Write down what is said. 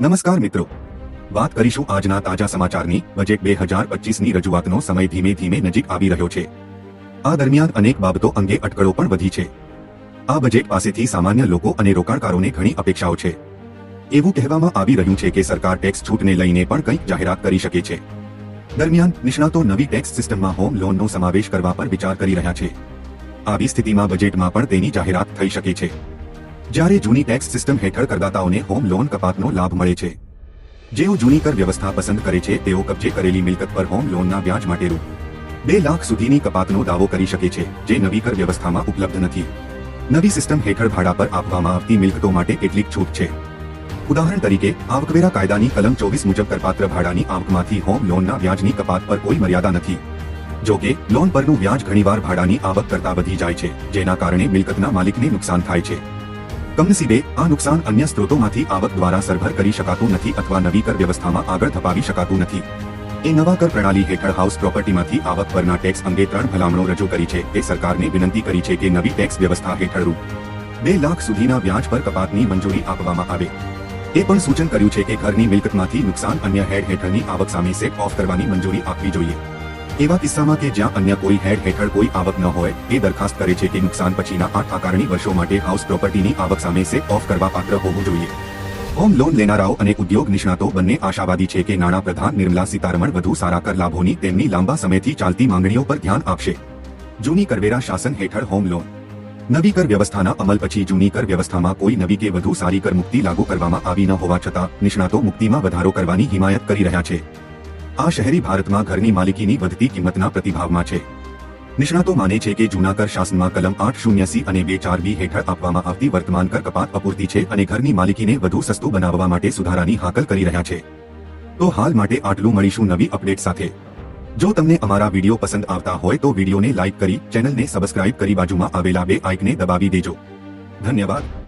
નમસ્કાર મિત્રો. વાત કરીશું આજના તાજા સમાચારની. બજેટ બે હજાર પચીસની રજૂઆતનો સમય ધીમે ધીમે નજીક આવી રહ્યો છે. આ દરમિયાન અનેક બાબતો અંગે અટકળો પણ વધી છે. આ બજેટ પાસેથી સામાન્ય લોકો અને રોકાણકારોને ઘણી અપેક્ષાઓ છે. એવું કહેવામાં આવી રહ્યું છે કે સરકાર ટેક્સ છૂટને લઈને પણ કંઈક જાહેરાત કરી શકે છે. દરમિયાન નિષ્ણાતો નવી ટેક્સ સિસ્ટમમાં હોમ લોનનો સમાવેશ કરવા પર વિચાર કરી રહ્યા છે. આવી સ્થિતિમાં બજેટમાં પણ તેની જાહેરાત થઈ શકે છે. જ્યારે જૂની ટેક્સ સિસ્ટમ હેઠળ કરદાતાઓને હોમ લોન કપાતનો લાભ મળે છે. જેઓ જૂની કર વ્યવસ્થા પસંદ કરે છે, તેઓ કબજે કરેલી મિલકત પર હોમ લોનના વ્યાજ માટે રૂ બે લાખ સુધીની કપાતનો દાવો કરી શકે છે, જે નવી કર વ્યવસ્થામાં ઉપલબ્ધ નથી. નવી સિસ્ટમ હેઠળ ભાડા પર આપવામાં આવતી મિલકતો માટે કેટલીક છૂટ છે. ઉદાહરણ તરીકે, આવકવેરા કાયદાની કલમ ચોવીસ મુજબ કરપાત્ર ભાડાની આવકમાંથી હોમ લોનના વ્યાજની કપાત પર કોઈ મર્યાદા નથી. જો કે લોન પરનું વ્યાજ ઘણીવાર ભાડાની આવક કરતા વધી જાય છે, જેના કારણે મિલકતના માલિકને નુકસાન થાય છે. કમનસીબે આ નુકસાન અન્ય સ્ત્રોતોમાંથી આવક દ્વારા સરભર કરી શકાતું નથી અથવા નવી કર વ્યવસ્થામાં આગળ ધપાવી શકાતું નથી. એ નવા કર પ્રણાલી હેઠળ હાઉસ પ્રોપર્ટીમાંથી આવક પરના ટેક્સ અંગે ત્રણ ભલામણો રજૂ કરી છે. તે સરકારને વિનંતી કરી છે કે નવી ટેક્સ વ્યવસ્થા હેઠળ રૂ. બે લાખ સુધીના વ્યાજ પર કપાતની મંજૂરી આપવામાં આવે. એ પણ સૂચન કર્યું છે કે ઘરની મિલકતમાંથી નુકસાન અન્ય હેડ હેઠળની આવક સામે સેટ ઓફ કરવાની મંજૂરી આપવી જોઈએ. એવા કિસ્સામાં કે જ્યાં અન્ય કોઈ હેડ હેઠળ કોઈ આવક ન હોય, એ દરખાસ્ત કરે છે કે નુકસાન પછીના આઠ આકારણી વર્ષો માટે હાઉસ પ્રોપર્ટીની આવક સામે સેટ ઓફ કરવા પાત્ર હોવું જોઈએ. હોમ લોન લેનારાઓ અને ઉદ્યોગ નિષ્ણાતો બંને આશાવાદી છે કે નાણાં પ્રધાન નિર્મલા સીતારમણ વધુ સારા કર લાભોની તેમની લાંબા સમયથી ચાલતી માંગણીઓ પર ધ્યાન આપશે. જૂની કરવેરા શાસન હેઠળ હોમ લોન નવી કર વ્યવસ્થાના અમલ પછી જૂની કર વ્યવસ્થામાં કોઈ નવી કે વધુ સારી કર મુક્તિ લાગુ કરવામાં આવી ન હોવા છતાં, નિષ્ણાતો મુક્તિમાં વધારો કરવાની હિમાયત કરી રહ્યા છે. આ શહેરી ભારતમાં ઘરની માલિકીની વધતી કિંમતના પ્રતિભાવમાં છે. નિષ્ણાતો માને છે કે જૂના શાસનમાં કલમ આઠ શૂન્ય સી અને બે ચાર બી હેઠળ આપવામાં આવતી વર્તમાન કર કપાત અપૂરતી છે અને ઘરની માલિકીને વધુ સસ્તું બનાવવા માટે સુધારાની હાકલ કરી રહ્યા છે. તો હાલ માટે આટલું મળીશું નવી અપડેટ સાથે. જો તમને અમારા વીડિયો પસંદ આવતા હોય તો વિડીયોને લાઇક કરી, ચેનલને સબસ્ક્રાઇબ કરી બાજુમાં આવેલા બે આઇકને દબાવી દેજો. ધન્યવાદ.